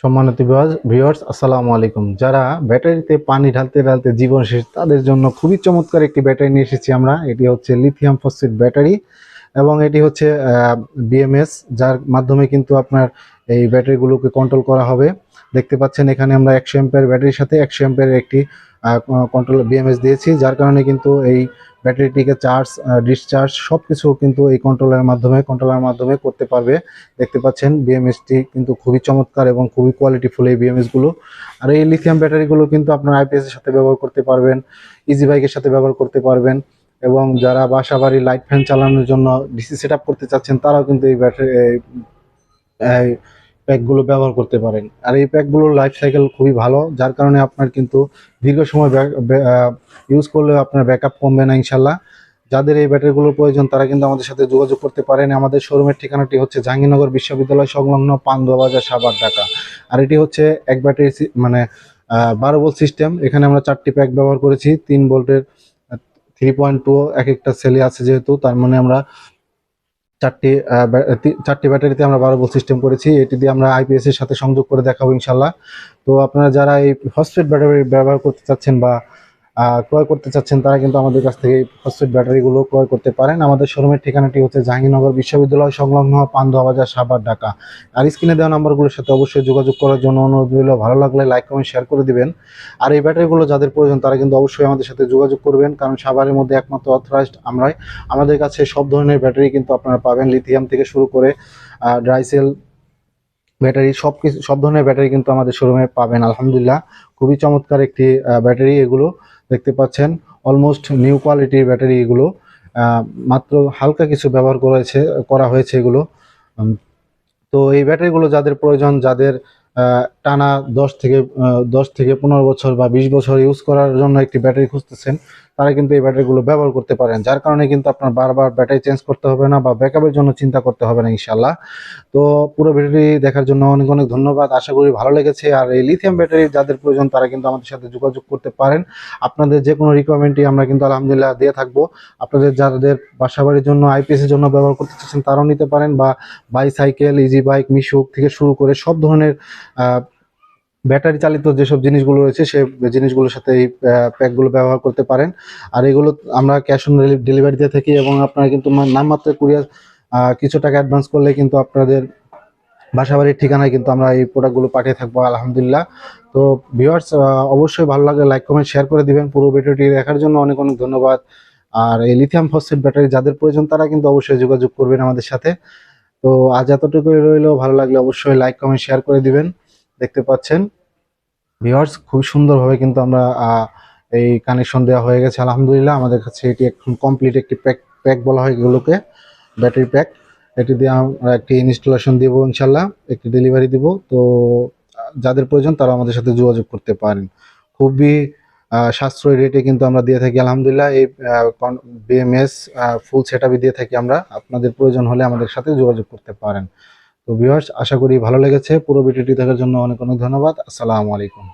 সম্মানিত ভিউয়ার্স আসসালামু আলাইকুম। যারা ব্যাটারিতে পানি ঢালতে ঢালতে জীবন শেষ, তাদের জন্য খুবই চমৎকার একটি ব্যাটারি নিয়ে এসেছি আমরা। এটি হচ্ছে লিথিয়াম ফসফেট ব্যাটারি। এবং এটি হচ্ছে বিএমএস যার মাধ্যমে কিন্তু আপনার এই ব্যাটারিগুলোকে কন্ট্রোল করা হবে। দেখতে পাচ্ছেন এখানে আমরা একশো এম্পের ব্যাটারির সাথে একশো এম্পের একটি কন্ট্রোল বিএমএস দিয়েছি, যার কারণে কিন্তু এই ব্যাটারিটিকে চার্জ ডিসচার্জ সব কিছু কিন্তু এই কন্ট্রোলের মাধ্যমে কন্ট্রোলের মাধ্যমে করতে পারবে। দেখতে পাচ্ছেন বিএমএসটি কিন্তু খুবই চমৎকার এবং খুবই কোয়ালিটিফুল এই বিএমএসগুলো আর এই লিথিয়াম ব্যাটারিগুলো কিন্তু আপনার আইপিএস এর সাথে ব্যবহার করতে পারবেন ইজি বাইকের সাথে ব্যবহার করতে পারবেন। এবং যারা বাসা বাড়ি লাইট ফ্যান চালানোর জন্য ডিসি সেট করতে চাচ্ছেন, তারাও কিন্তু এই ব্যাটারি প্যাকগুলো ব্যবহার করতে পারেন। আর এই প্যাকগুলোর লাইফ সাইকেল খুবই ভালো, যার কারণে আপনার কিন্তু দীর্ঘ সময় ইউজ করলেও আপনার ব্যাকআপ কমবে না ইনশাল্লাহ। যাদের এই ব্যাটারিগুলোর প্রয়োজন, তারা কিন্তু আমাদের সাথে যোগাযোগ করতে পারেন। আমাদের শোরুমের ঠিকানাটি হচ্ছে জাহাঙ্গীরনগর বিশ্ববিদ্যালয় সংলগ্ন পান্দুয়া বাজার সাবার ঢাকা। আর এটি হচ্ছে এক ব্যাটারি মানে বারো ভোল্ট সিস্টেম এখানে আমরা চারটি প্যাক ব্যবহার করেছি, তিন ভোল্টের থ্রি পয়েন্ট টু এক একটা সেলে আছে যেহেতু, তার মানে আমরা চারটি চারটি ব্যাটারিতে আমরা বারো বোল সিস্টেম করেছি, এটি দিয়ে আমরা আইপিএস এর সাথে সংযোগ করে দেখাবো ইনশাল্লাহ তো আপনারা যারা এই ফসফেট ব্যাটারি ব্যবহার করতে চাচ্ছেন বা ক্রয় করতে চাচ্ছেন তারা কিন্তু আমাদের কাছ থেকে ফসফেট ব্যাটারিগুলো ক্রয় করতে পারেন। আমাদের শোরুমের ঠিকানাটি হচ্ছে জাহাঙ্গীরনগর বিশ্ববিদ্যালয় সংলগ্ন পান্দুয়া বাজার সাবার ঢাকা। আর স্ক্রিনে দেওয়া নাম্বারগুলোর সাথে অবশ্যই যোগাযোগ করার জন্য অনুরোধ রইল। ভালো লাগলে লাইক কমেন্ট শেয়ার করে দিবেন। আর এই ব্যাটারিগুলো যাদের প্রয়োজন, তারা কিন্তু অবশ্যই আমাদের সাথে যোগাযোগ করবেন। কারণ সাভারের মধ্যে একমাত্র অথরাইজড আমরাই। আমাদের কাছে সব ধরনের ব্যাটারি কিন্তু আপনারা পাবেন। লিথিয়াম থেকে শুরু করে ড্রাইসেল ব্যাটারি, সব কিছু সব ধরনের ব্যাটারি কিন্তু আমাদের শোরুমে পাবেন। আলহামদুলিল্লাহ। খুবই চমৎকার একটি ব্যাটারি এগুলো। দেখতে পাচ্ছেন অলমোস্ট নিউ কোয়ালিটির ব্যাটারি এগুলো মাত্র হালকা কিছু ব্যবহার করেছে, করা হয়েছে এগুলো। তো এই ব্যাটারিগুলো যাদের প্রয়োজন, যাদের টানা দশ থেকে দশ থেকে পনেরো বছর বা বিশ বছর ইউজ করার জন্য একটি ব্যাটারি খুঁজতেছেন, তারা কিন্তু এই ব্যাটারিগুলো ব্যবহার করতে পারেন, যার কারণে কিন্তু আপনার বারবার ব্যাটারি চেঞ্জ করতে হবে না বা ব্যাকআপের জন্য চিন্তা করতে হবে না ইনশাল্লাহ তো পুরো ভিডিওটি দেখার জন্য অনেক অনেক ধন্যবাদ, আশা করি ভালো লেগেছে। আর এই লিথিয়াম ব্যাটারি যাদের প্রয়োজন, তারা কিন্তু আমাদের সাথে যোগাযোগ করতে পারেন। আপনাদের যে কোনো রিকোয়ারমেন্টই আমরা কিন্তু আলহামদুলিল্লাহ দিয়ে থাকব। আপনাদের যাদের বাসাবাড়ির জন্য আইপিএসের জন্য ব্যবহার করতে চাচ্ছেন, তারাও নিতে পারেন বা বাইসাইকেল ইজি বাইক মিশুক থেকে শুরু করে সব ধরনের ব্যাটারি চালিত যেসব জিনিসগুলো রয়েছে, সে জিনিসগুলোর সাথে এই প্যাকগুলো ব্যবহার করতে পারেন। আর এগুলো আমরা ক্যাশ অন ডেলিভারি দিয়ে থাকি এবং আপনারা কিন্তু নামমাত্র কুরিয়ার কিছু টাকা অ্যাডভান্স করলে কিন্তু আপনাদের বাসাবাড়ির ঠিকানায় কিন্তু আমরা এই প্রোডাক্টগুলো পাঠিয়ে থাকব, আলহামদুলিল্লাহ। তো ভিউয়ার্স অবশ্যই ভালো লাগলে লাইক কমেন্ট শেয়ার করে দিবেন। পুরো ভিডিওটি দেখার জন্য অনেক অনেক ধন্যবাদ। আর এই লিথিয়াম ফসফেট ব্যাটারি যাদের প্রয়োজন তারা কিন্তু অবশ্যই যোগাযোগ করবেন আমাদের সাথে। তো আজ এতটুকুই রইল। ভালো লাগলে অবশ্যই লাইক কমেন্ট শেয়ার করে দিবেন। দেখতে পাচ্ছেন। ভিওয়ার্স খুব সুন্দরভাবে কিন্তু আমরা এই কানেকশন দেওয়া হয়ে গেছে, আলহামদুলিল্লাহ। আমাদের কাছে এটি এখন কমপ্লিট একটি প্যাক প্যাক বলা হয় এগুলোকে ব্যাটারি প্যাক এটি দিয়ে আমরা একটি ইনস্টলেশন দিব ইনশাল্লাহ একটি ডেলিভারি দিব। তো, যাদের প্রয়োজন তারা আমাদের সাথে যোগাযোগ করতে পারেন। খুবই সাশ্রয়ী রেটে কিন্তু আমরা দিয়ে থাকি, আলহামদুলিল্লাহ। এই বিএমএস ফুল সেট দিয়ে থাকি আমরা। আপনাদের প্রয়োজন হলে আমাদের সাথে যোগাযোগ করতে পারেন। তো ভিউয়ার্স আশা করি ভালো লেগেছে। পুরো ভিডিওটি দেখার জন্য অনেক অনেক ধন্যবাদ। আসসালামু আলাইকুম।